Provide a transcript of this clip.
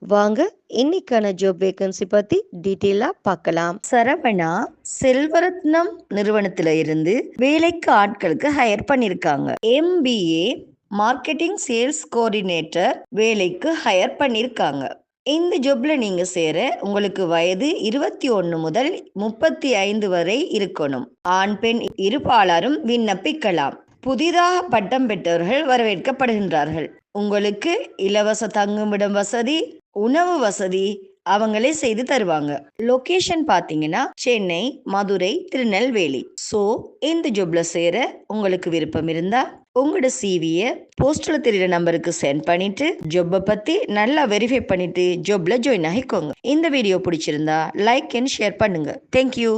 வாங்க இன்னைக்கான job vacancy பத்தி டீட்டெயிலா பார்க்கலாம். சரவணா செல்வரத்னம் நிறுவனத்துல இருந்து வேலைக்கு ஆட்களுக்கு ஹையர் பண்ணிருக்காங்க. எம்பிஏ மார்க்கெட்டிங் சேல்ஸ் கோஆர்டினேட்டர் வேலைக்கு ஹையர் பண்ணிருக்காங்க. இந்த ஜாப்ல நீங்க சேர உங்களுக்கு வயது இருபத்தி ஒன்று முதல் முப்பத்தி ஐந்து வரை இருக்கணும். ஆண் பெண் இருபாலாரும் விண்ணப்பிக்கலாம். புதிதாக பட்டம் பெற்றவர்கள் வரவேற்கப்படுகின்றார்கள். உங்களுக்கு இலவச தங்குமிடம் வசதி உணவு வசதி அவங்களே செய்து தருவாங்க. லொகேஷன் பார்த்தீங்கன்னா சென்னை மதுரை திருநெல்வேலி. ஸோ இந்த ஜாப்ல சேர உங்களுக்கு விருப்பம் இருந்தா உங்களோட சிவியை போஸ்டர்ல தெரியுற நம்பருக்கு சென்ட் பண்ணிட்டு ஜொப்பை பத்தி நல்லா வெரிஃபை பண்ணிட்டு ஜொப்ல ஜாயின் ஆகிக்கோங்க. இந்த வீடியோ பிடிச்சிருந்தா லைக் அண்ட் ஷேர் பண்ணுங்க. Thank you